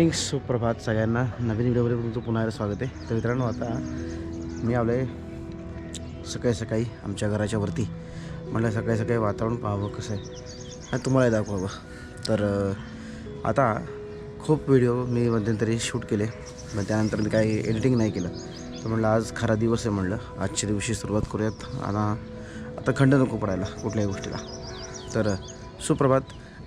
Morning सुप्रभात सगळ्यांना. नवीन व्हिडिओमध्ये तुमचं पुन्हा एकदा स्वागत आहे. तर मित्रांनो आता मी आलो आहे सकाळी सकाळी आमच्या घराच्या वरती. म्हटलं सकाळी सकाळी वातावरण पाहावं कसं आहे. आणि तुम्हाला दाखवावं. तर आता खूप व्हिडिओ मी मध्यंतरी शूट केले. मग त्यानंतर मी काही एडिटिंग नाही केलं. तर म्हटलं आज खरा दिवस आहे म्हणलं आजच्या दिवशी सुरुवात करूयात. आता आता खंड नको पडायला कुठल्याही गोष्टीला. तर सुप्रभात.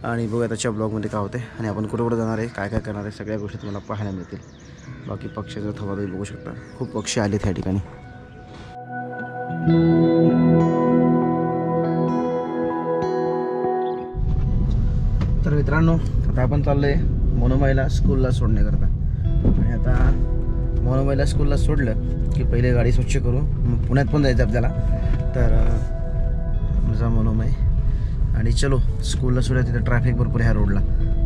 आणि बघूया त्याच्या ब्लॉगमध्ये काय होते आणि आपण कुठं कुठं जाणार आहे काय काय करणार आहे सगळ्या गोष्टी तुम्हाला पाहायला मिळतील. बाकी पक्ष्याचं थोडा तुम्ही बघू शकता. खूप पक्षी आले त्या ठिकाणी. तर मित्रांनो आता आपण चाललो आहे मोनोमाईला स्कूलला सोडण्याकरता आणि आता मोनोमाईला स्कूलला सोडलं की पहिले गाडी स्वच्छ करू. मग पुण्यात पण जायचं आपल्याला. तर माझा मोनोमाई आणि चलो स्कूलला सुद्धा तिथे ट्रॅफिक भरपूर आहे ह्या रोडला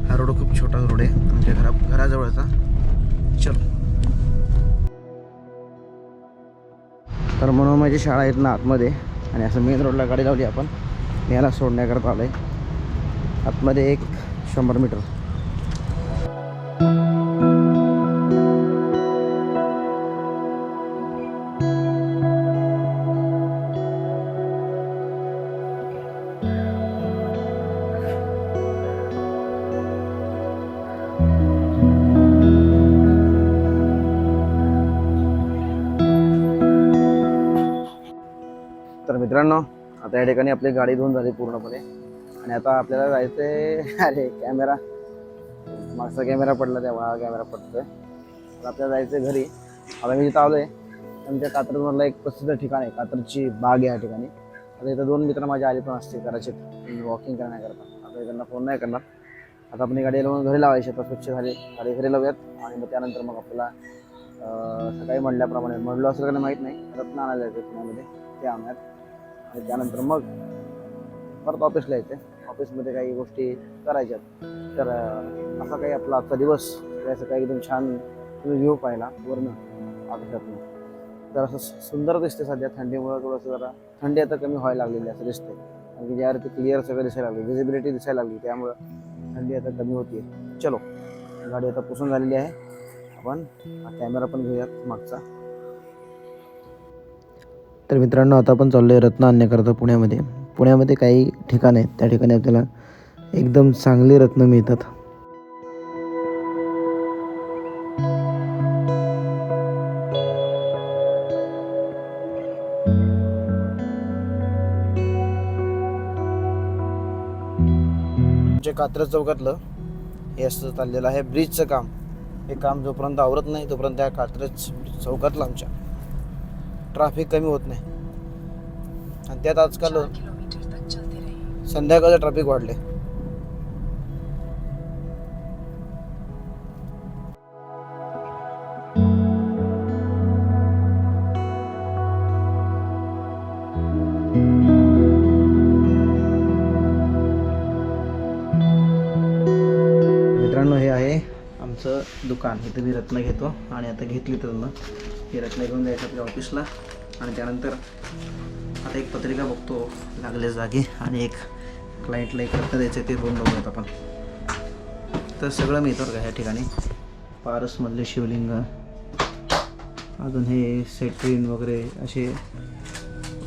हा रोड खूप छोटा रोड आहे आमच्या घरा घराजवळचा चलो. तर म्हणून माझी शाळा आहेत ना आतमध्ये आणि असं मेन रोडला गाडी लावली आपण. याला सोडण्याकरता आलो आहे आतमध्ये एक शंभर मीटर मित्रांनो आता या ठिकाणी आपली गाडी धुवून झाली पूर्णपणे. आणि आता आपल्याला जायचंय अरे कॅमेरा. मागचा कॅमेरा पडला त्या हा कॅमेरा पडतोय. तर आपल्याला जायचंय घरी. आता मी जिथं आलोय आमच्या कात्रजमधलं एक प्रसिद्ध ठिकाण आहे कात्रची बाग या ठिकाणी. आता इथं दोन मित्र माझे आले पण असते कदाचित म्हणजे वॉकिंग करण्याकरता. आता त्यांना फोन नाही करणार. आता आपण गाडी लावून घरी लावायची आता स्वच्छ झाली. गाडी घरी लावूयात. आणि मग त्यानंतर मग आपल्याला सकाळी म्हणल्याप्रमाणे म्हणलो असं का नाही माहीत नाही. रत्न आणायला जायचं पुण्यामध्ये. ते आणूयात. आणि त्यानंतर मग परत ऑफिसला यायचं. ऑफिसमध्ये काही गोष्टी करायच्यात. तर असा काही आपला आजचा दिवस याचं काही एकदम छान तुम्ही व्ह्यू पाहिला वरनं ऑफिसातनं तर असं सुंदर दिसते सध्या. थंडीमुळे थोडंसं जरा थंडी आता कमी व्हायला लागलेली असं दिसते कारण की ज्यावरती क्लिअर सगळं दिसायला लागली विजिबिलिटी दिसायला लागली. त्यामुळं थंडी आता कमी होती चलो गाडी आता पुसून झालेली आहे. आपण कॅमेरा पण घेऊयात मागचा. तर मित्रांनो आता आपण चाललो आहे रत्न आणण्याकरता पुण्यामध्ये. पुण्यामध्ये काही ठिकाण आहेत. त्या ठिकाणी आपल्याला एकदम चांगली रत्न मिळतात. जे कात्रज चौकातलं हे असं चाललेलं आहे. ब्रिजचं काम. हे काम जोपर्यंत आवरत नाही तोपर्यंत त्या कात्रज चौकातलं आमच्या. ट्रॅफिक कमी होत नाही. आणि त्यात आजकाल संध्याकाळचं ट्रॅफिक वाढले आमचं दुकान इथं मी रत्न घेतो आणि आता घेतली तर ही रत्न घेऊन जायचं आपल्या ऑफिसला आणि त्यानंतर आता एक पत्रिका बघतो लागल्या जागी आणि एक क्लायंटला एक रत्न द्यायचं ते दोन बघूयात आपण. तर सगळं मिळतं का ह्या ठिकाणी. पारसमधले शिवलिंग अजून हे सेट्रीन वगैरे असे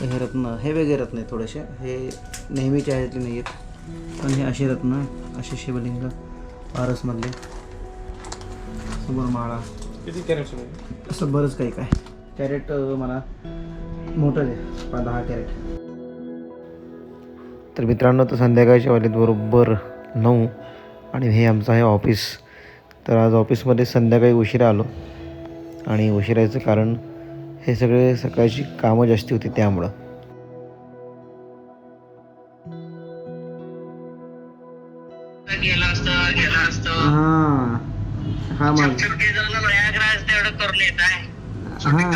हे रत्न हे वेगळे रत्न आहेत थोडेसे. हे नेहमीच्या ह्यातले नाही आहेत पण हे असे रत्न असे शिवलिंग पारसमधले समोर माळा. किती कॅरेट्स असं बरंच काही काय. कॅरेट मला मोठं आहे दहा कॅरेट. तर मित्रांनो तर संध्याकाळच्या वाजलेत बरोबर नऊ आणि हे आमचं आहे ऑफिस. तर आज ऑफिसमध्ये संध्याकाळी उशिरा आलो. आणि उशिरा यायचं कारण हे सगळे सकाळची कामं जास्ती होती त्यामुळं. हां. हा मग. हां.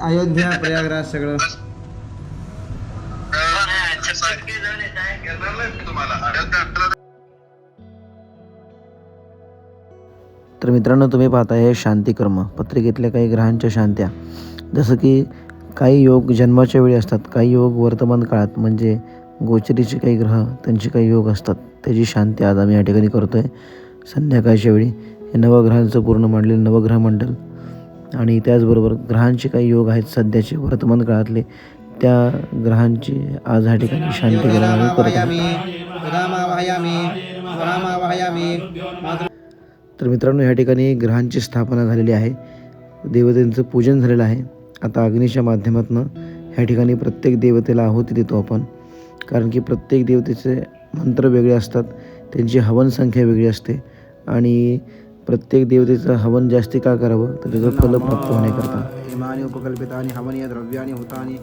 अयोध्या प्रयागराज सगळं. तर मित्रांनो तुम्ही पाहता हे शांतिकर्म पत्रिकेतल्या काही ग्रहांच्या शांत्या. जसं की काही योग जन्माच्या वेळी असतात काही योग वर्तमान काळात म्हणजे गोचरीचे काही ग्रह त्यांचे काही योग असतात. त्याची शांती आज आम्ही या ठिकाणी करतो आहे संध्याकाळच्या वेळी हे नवग्रहांचं पूर्ण मांडलेलं नवग्रह मंडल आणि त्याचबरोबर ग्रहांचे काही योग आहेत सध्याचे वर्तमान काळातले त्या ग्रहांची आज ह्या ठिकाणी शांती करत तर मित्रांनो ह्या ठिकाणी ग्रहांची स्थापना झालेली आहे. देवतेंचं पूजन झालेलं आहे. आता अग्नीच्या माध्यमातून ह्या ठिकाणी प्रत्येक देवतेला आहुती देतो आपण. कारण की प्रत्येक देवतेचे मंत्र वेगळे असतात त्यांची हवन संख्या वेगळी असते. आणि प्रत्येक देवतेचं हवन जास्ती का करावं? तर त्याचं फल प्राप्त होण्याकरता. इमानी उपकल्पितानी हवनीय द्रव्यानी होतानी